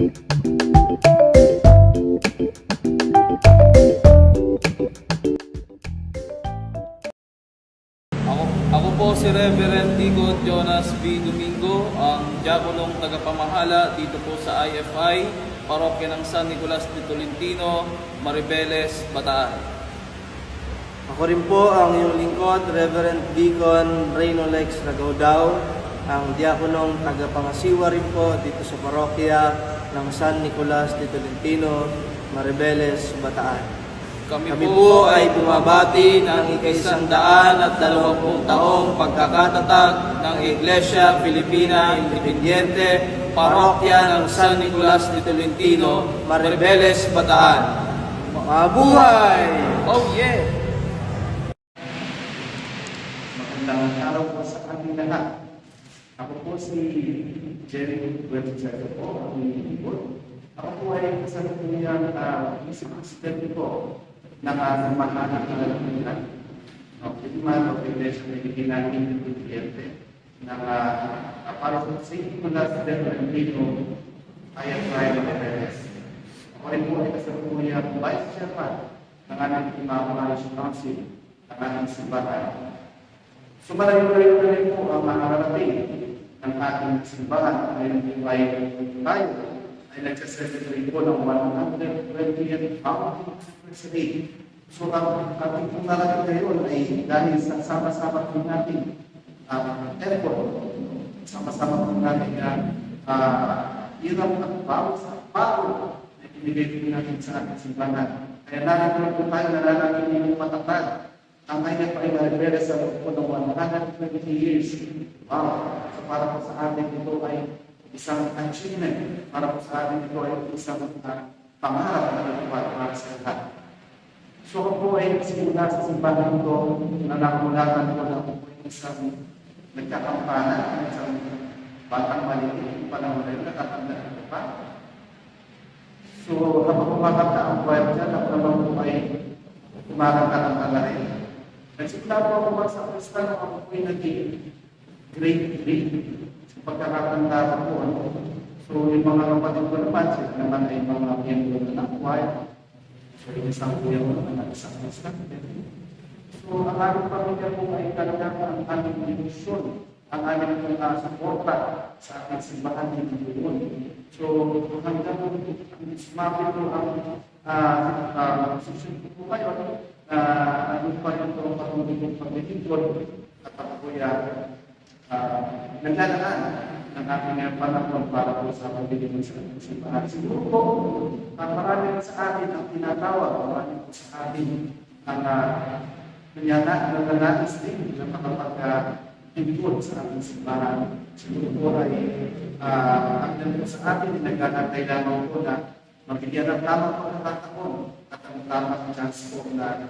Ako, ako po si Reverend Tigo Jonas B. Domingo, ang diakonong tagapamahala dito po sa IFI, parokya ng San Nicolas de Tolentino, Maribeles, Bataan. Ako rin po ang iyong lingkod, Reverend Deacon Reyno Lex Nagaudao, ang diakonong tagapangasiwa rin po dito sa parokya ng San Nicolas de Tolentino, Maribeles, Bataan. Kami, Kami po ay bumabati ng ikaisang daan at dalawampung taong pagkakatatag ng Iglesia Filipina Independiente, Parokya ng San Nicolas de Tolentino, Maribeles, Bataan. Mabuhay! Oh yeah! Magandang araw po sa ating lahat. Ako po si Jerry Webster po, ang lingkod. Ako po ay kasalukuyang uh, vice-president po ng uh, samahan ng kalalaman of the Human of the Iglesia Filipina Independiente ng uh, para sa St. Nicolas de Tolentino IFI Materes. Ako rin po ay kasalukuyang vice chairman ng ating Imamahayos Council ng ating simbahan. Sumalayo-layo na rin po ang maharapin ng ating simbahan ngayon po ay tayo ay nagsaselebrate po ng 120th founding anniversary. So ang ating pong narating ngayon ay dahil sa sama-sama po natin uh, effort, sama-sama po natin na uh, irang at bawat sa bawat na ibinigay po natin sa ating simbahan. Kaya naranasan po tayo nananatiling matatag ang kanya pa ay maribere sa loob po ng 120 years. Wow! Para po sa atin ito ay isang achievement. Para po sa atin ito ay isang uh, pangarap na natupad para sa lahat. So ako po ay nagsimula sa simbahan ito na nakamulatan ko na ako po ay isang nagkakampana, isang batang maliit, panahon na yun, nakatanda ko pa. So habang kumakanta ang buhay dyan, ako naman po ay kumakanta ng rin. Nagsimula po ako sa Kristano, ako po ay naging grade 3 sa pagkakatanda ko po. Ano? So yung mga kapatid ko naman, sila naman ay mga miyembro na ng choir. So yung isang kuya ko naman na isang Kristano. So ang aming pamilya po ay talagang ang aming division, ang aming mga suporta sa ating simbahan ng Pilipinon. So hanggang sumapit po ang uh, susunod po kayo, na ano pa yung patuloy ng paglilingkod at po yan uh, naglalaan ng ating uh, panahon para po sa paglilingkod sa ating simbahan. Siguro po, uh, marami sa atin ang tinatawag, marami po sa atin ang uh, nanyana, nananais din na makapag-lingkod sa ating simbahan. Siguro po ay uh, ang po sa atin, nagkakatay lamang po na mabigyan ng tamang pagkakataon at ang tamang chance po na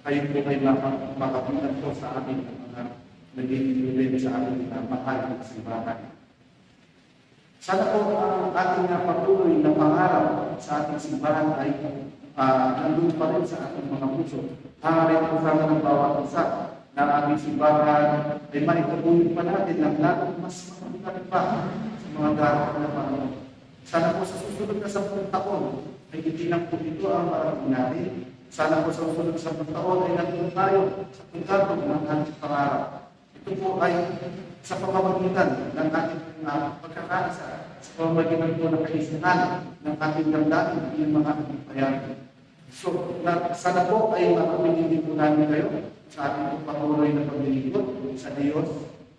kayo po ay maka- makapuntan po sa amin ng mga naging sa amin na mahal ng simbahan. Sana po ang ating uh, patuloy na pangarap sa ating simbahan ay uh, nandun pa rin sa ating mga puso. Hangarin po sana ng bawat isa na ang aming simbahan ay maitabuhin pa natin ng lalo mas makakita pa sa mga darating na panahon. Sana po sa susunod na 10 taon ay hindi lang po ito ang marating natin. Sana po sa susunod na 10 taon ay nandun tayo sa pagkatong ng ating pangarap. Po ay sa pamamagitan ng ating uh, pagkakaisa, sa pamamagitan po ng kaisihan ng ating damdamin ng mga ating bayan. So, na, sana po ay makapilin din po namin kayo sa ating patuloy na paglilingkod sa Diyos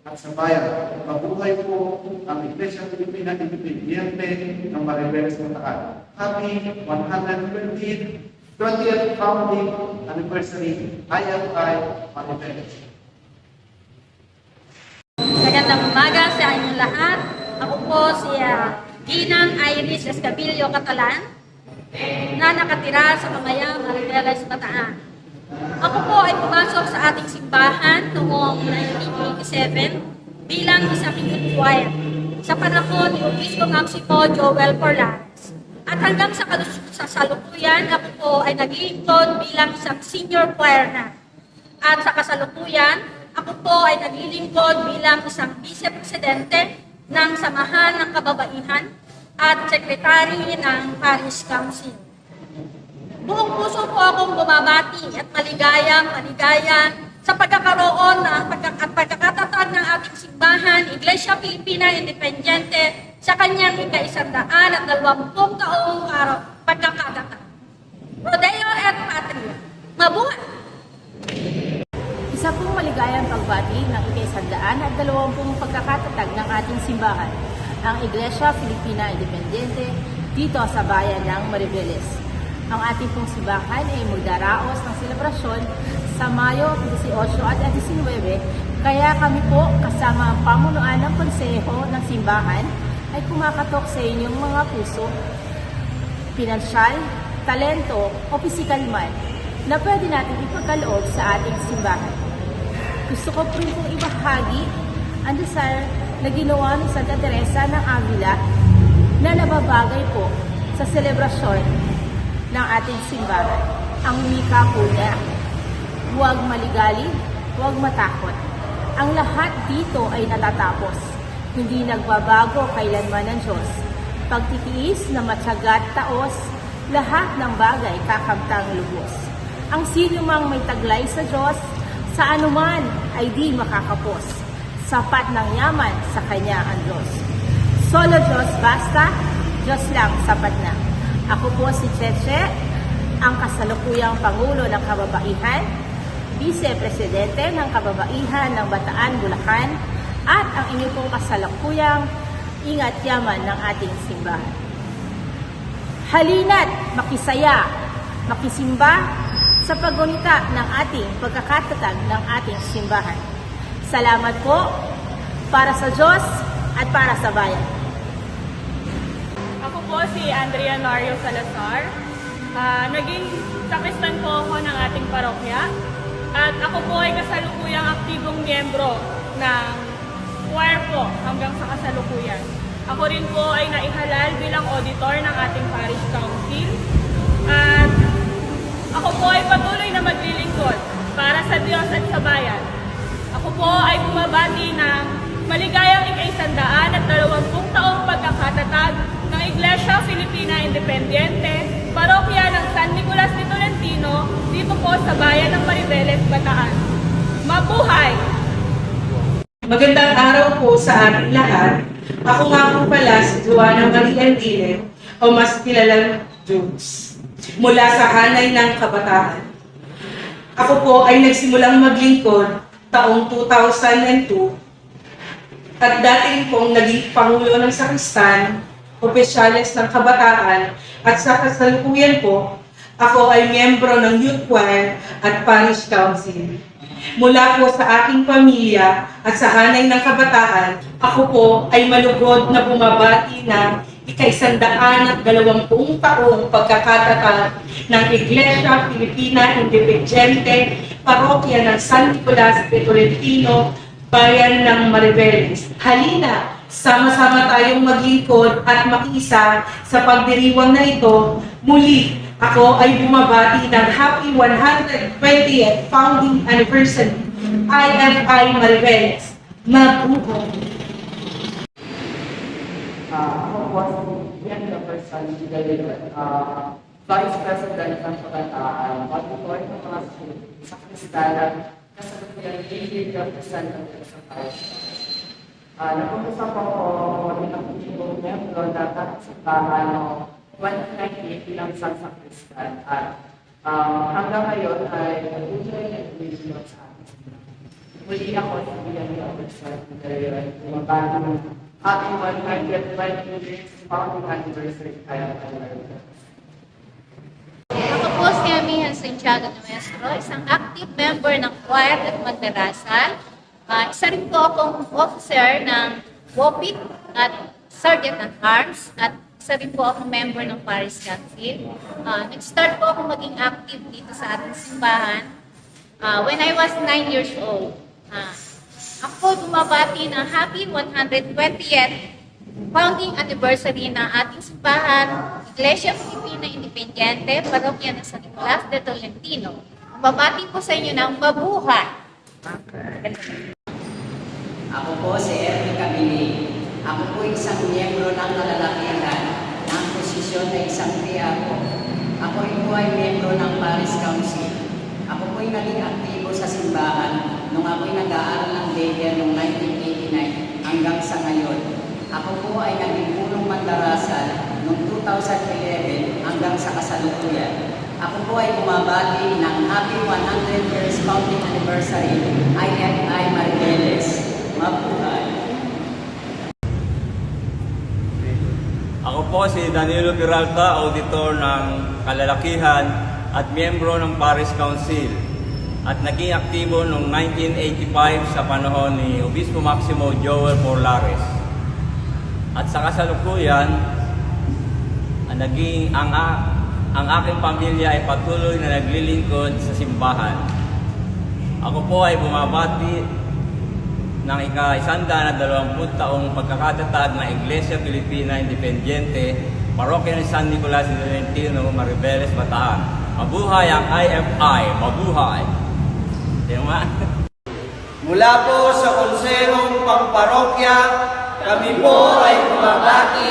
at sa bayan. Mabuhay po ang Iglesia Pilipina Independiente ng Maribeles Mataan. Happy 120th 20th founding anniversary IFI Maribeles. Magandang umaga sa inyong lahat. Ako po si ah, Ginang Iris Escabillo Catalan na nakatira sa Kamayang Maribeles, Bataan. Ako po ay pumasok sa ating simbahan noong 1987 bilang isang youth choir sa panahon ni Obispo Maximo Joel Porlanes. At hanggang sa, sa salukuyan, ako po ay naglilingkod bilang isang senior choir na. At sa kasalukuyan, ako po ay naglilingkod bilang isang vice-presidente ng Samahan ng Kababaihan at Secretary ng Parish Council. Buong puso po akong bumabati at maligayang maligaya sa pagkakaroon ng pagka- at pagkakatatag ng ating simbahan, Iglesia Filipina Independiente, sa kanyang ika-isandaan at dalawampung taong karo- pagkakatatag. Rodeo et Patria. Mabuhay! Isa pong pagbati ng ikaisandaan at dalawampung pagkakatatag ng ating simbahan, ang Iglesia Filipina Independiente dito sa bayan ng Maribeles. Ang ating pong simbahan ay magdaraos ng selebrasyon sa Mayo 18 at 19, kaya kami po kasama ang pamunuan ng konseho ng simbahan ay kumakatok sa inyong mga puso pinansyal, talento o pisikal man na pwede natin ipagkaloob sa ating simbahan. Gusto ko po pong ibahagi ang dasal na ginawa ni Santa Teresa ng Avila na nababagay po sa selebrasyon ng ating simbahan. Ang wika po niya, huwag maligali, huwag matakot. Ang lahat dito ay natatapos. Hindi nagbabago kailanman ng Diyos. Pagtitiis na matyagat taos, lahat ng bagay kakamtang lubos. Ang sino mang may taglay sa Diyos, sa anuman ay di makakapos. Sapat ng yaman sa Kanya ang Diyos. Solo Diyos basta, Diyos lang sapat na. Ako po si Cheche, ang kasalukuyang Pangulo ng Kababaihan, Vice-Presidente ng Kababaihan ng Bataan, Bulacan, at ang inyong pong kasalukuyang ingat yaman ng ating simbahan. Halina't makisaya, makisimba sa paggunita ng ating pagkakatatag ng ating simbahan. Salamat po para sa Diyos at para sa bayan. Ako po si Andrea Mario Salazar. Ah, naging sakristan po ako ng ating parokya. At ako po ay kasalukuyang aktibong miyembro ng choir po hanggang sa kasalukuyan. Ako rin po ay naihalal bilang auditor ng ating parish council. At ako po ay patuloy na maglilingkod para sa Diyos at sa bayan. Ako po ay bumabati ng maligayang ikaisandaan at dalawampung taong pagkakatatag ng Iglesia Filipina Independiente, parokya ng San Nicolas de Tolentino, dito po sa bayan ng Maribeles, Bataan. Mabuhay! Magandang araw po sa ating lahat. Ako nga po pala si Juana Maria Dile o mas kilalang Jules mula sa hanay ng kabataan. Ako po ay nagsimulang maglingkod taong 2002 at dating pong naging Pangulo ng Sakristan, opisyales ng kabataan at sa kasalukuyan po, ako ay miyembro ng Youth Choir at Parish Council. Mula po sa aking pamilya at sa hanay ng kabataan, ako po ay malugod na bumabati ng ikaisandaan at dalawampung taong pagkakatatag ng Iglesia Filipina Independiente, parokya ng San Nicolas de Tolentino, bayan ng Maribeles. Halina, sama-sama tayong maglingkod at makiisa sa pagdiriwang na ito. Muli, ako ay bumabati ng Happy 120th Founding Anniversary, IFI Maribeles. Mabuhay! Ah, ako po si Ian Jefferson Miguel, ah, Vice President ng Kabataan, auditor ng mga sa Kristala, kasalukuyan daily representative sa. Ah, Nag-umpisa po ako bilang pinibong miyembro na sa Pahano 2098 bilang isang sa Kristal at ah, hanggang ngayon ay nag-enjoy and enjoy sa akin. Muli ako sa Ian Jefferson Miguel, bumabati happy 120 years founding anniversary kaya Ako po si Amihan Santiago Nuestro, isang active member ng choir at magdarasal. Ah, isa rin po akong officer ng WOPIC at Sergeant at Arms at isa rin po akong member ng Paris Council. Ah, nag-start po ako maging active dito sa ating simbahan ah, when I was 9 years old. Ah, ako bumabati ng happy 120th founding anniversary ng ating simbahan, Iglesia Filipina Independiente, Parokya ng San Nicolas de Tolentino. Babati po sa inyo ng mabuhay. Ako po si Ernie Camili. Ako po isang miyembro ng kalalakihan posisyon ay isang ako. Ako po ay membro ng Paris Council. Ako po ay naging aktibo sa simbahan nung ako'y nag-aaral ng daycare noong 1989 hanggang sa ngayon. Ako po ay naging punong mandarasal noong 2011 hanggang sa kasalukuyan. Ako po ay bumabati ng Happy 100 Years Founding Anniversary IFI Maribeles. Mabuhay! Ako po si Danilo Peralta, auditor ng kalalakihan at miyembro ng Paris Council at naging aktibo noong 1985 sa panahon ni Obispo Maximo Joel Porlares. At sa kasalukuyan, ang naging ang, ang aking pamilya ay patuloy na naglilingkod sa simbahan. Ako po ay bumabati ng ika-isanda na dalawamput taong pagkakatatag ng Iglesia Filipina Independiente, Parokya ni San Nicolas de Tolentino, Maribeles, Bataan. Mabuhay ang IFI! Mabuhay! Tema? Mula po sa Konsehong Pamparokya, kami po ay bumabati